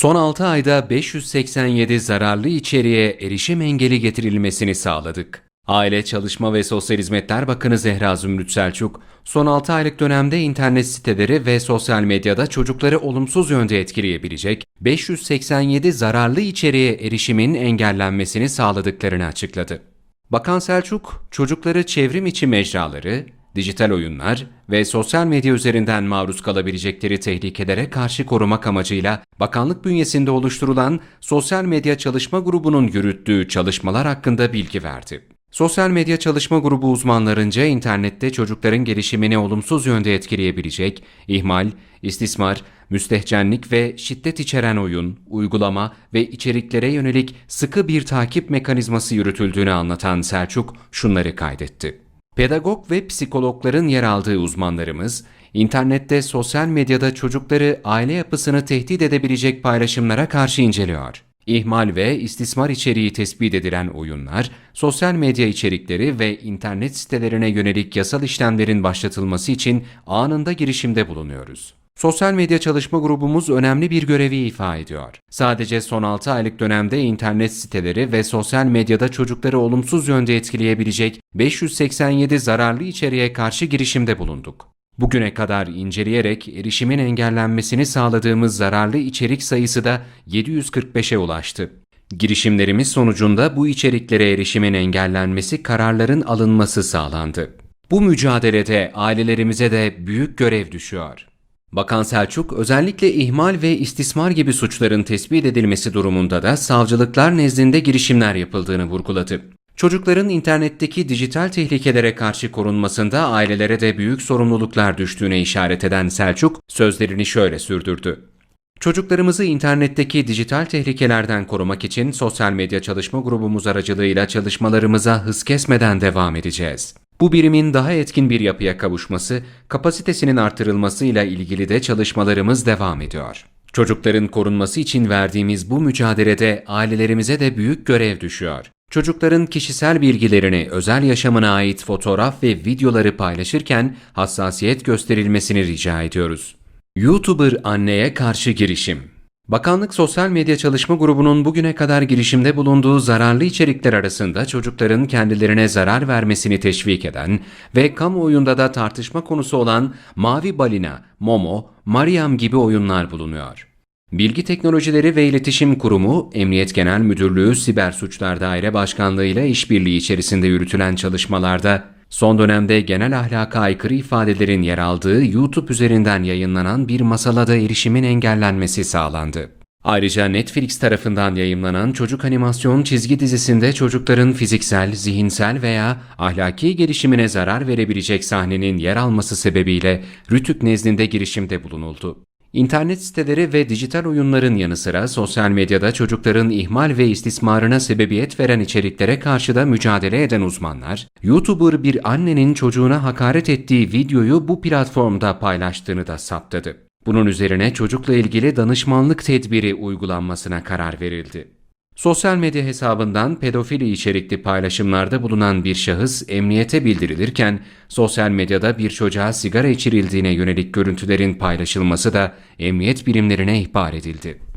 Son 6 ayda 587 zararlı içeriğe erişim engeli getirilmesini sağladık. Aile Çalışma ve Sosyal Hizmetler Bakanı Zehra Zümrüt Selçuk, son 6 aylık dönemde internet siteleri ve sosyal medyada çocukları olumsuz yönde etkileyebilecek 587 zararlı içeriğe erişimin engellenmesini sağladıklarını açıkladı. Bakan Selçuk, çocukları çevrim içi mecraları, dijital oyunlar ve sosyal medya üzerinden maruz kalabilecekleri tehlikelere karşı korumak amacıyla bakanlık bünyesinde oluşturulan Sosyal Medya Çalışma Grubu'nun yürüttüğü çalışmalar hakkında bilgi verdi. Sosyal medya çalışma grubu uzmanlarınca internette çocukların gelişimini olumsuz yönde etkileyebilecek ihmal, istismar, müstehcenlik ve şiddet içeren oyun, uygulama ve içeriklere yönelik sıkı bir takip mekanizması yürütüldüğünü anlatan Selçuk şunları kaydetti. Pedagog ve psikologların yer aldığı uzmanlarımız, internette sosyal medyada çocukları aile yapısını tehdit edebilecek paylaşımlara karşı inceliyor. İhmal ve istismar içeriği tespit edilen oyunlar, sosyal medya içerikleri ve internet sitelerine yönelik yasal işlemlerin başlatılması için anında girişimde bulunuyoruz. Sosyal medya çalışma grubumuz önemli bir görevi ifa ediyor. Sadece son 6 aylık dönemde internet siteleri ve sosyal medyada çocukları olumsuz yönde etkileyebilecek 587 zararlı içeriğe karşı girişimde bulunduk. Bugüne kadar inceleyerek erişimin engellenmesini sağladığımız zararlı içerik sayısı da 745'e ulaştı. Girişimlerimiz sonucunda bu içeriklere erişimin engellenmesi kararların alınması sağlandı. Bu mücadelede ailelerimize de büyük görev düşüyor. Bakan Selçuk, özellikle ihmal ve istismar gibi suçların tespit edilmesi durumunda da savcılıklar nezdinde girişimler yapıldığını vurguladı. Çocukların internetteki dijital tehlikelere karşı korunmasında ailelere de büyük sorumluluklar düştüğüne işaret eden Selçuk, sözlerini şöyle sürdürdü. Çocuklarımızı internetteki dijital tehlikelerden korumak için sosyal medya çalışma grubumuz aracılığıyla çalışmalarımıza hız kesmeden devam edeceğiz. Bu birimin daha etkin bir yapıya kavuşması, kapasitesinin artırılmasıyla ilgili de çalışmalarımız devam ediyor. Çocukların korunması için verdiğimiz bu mücadelede ailelerimize de büyük görev düşüyor. Çocukların kişisel bilgilerini, özel yaşamına ait fotoğraf ve videoları paylaşırken hassasiyet gösterilmesini rica ediyoruz. YouTuber anneye karşı girişim Bakanlık Sosyal Medya Çalışma Grubu'nun bugüne kadar girişimde bulunduğu zararlı içerikler arasında çocukların kendilerine zarar vermesini teşvik eden ve kamuoyunda da tartışma konusu olan Mavi Balina, Momo, Mariam gibi oyunlar bulunuyor. Bilgi Teknolojileri ve İletişim Kurumu, Emniyet Genel Müdürlüğü Siber Suçlar Daire Başkanlığı ile işbirliği içerisinde yürütülen çalışmalarda son dönemde genel ahlaka aykırı ifadelerin yer aldığı YouTube üzerinden yayınlanan bir masalada erişimin engellenmesi sağlandı. Ayrıca Netflix tarafından yayımlanan çocuk animasyon çizgi dizisinde çocukların fiziksel, zihinsel veya ahlaki gelişimine zarar verebilecek sahnenin yer alması sebebiyle Rütük nezdinde girişimde bulunuldu. İnternet siteleri ve dijital oyunların yanı sıra sosyal medyada çocukların ihmal ve istismarına sebebiyet veren içeriklere karşı da mücadele eden uzmanlar, YouTuber bir annenin çocuğuna hakaret ettiği videoyu bu platformda paylaştığını da saptadı. Bunun üzerine çocukla ilgili danışmanlık tedbiri uygulanmasına karar verildi. Sosyal medya hesabından pedofili içerikli paylaşımlarda bulunan bir şahıs emniyete bildirilirken sosyal medyada bir çocuğa sigara içirildiğine yönelik görüntülerin paylaşılması da emniyet birimlerine ihbar edildi.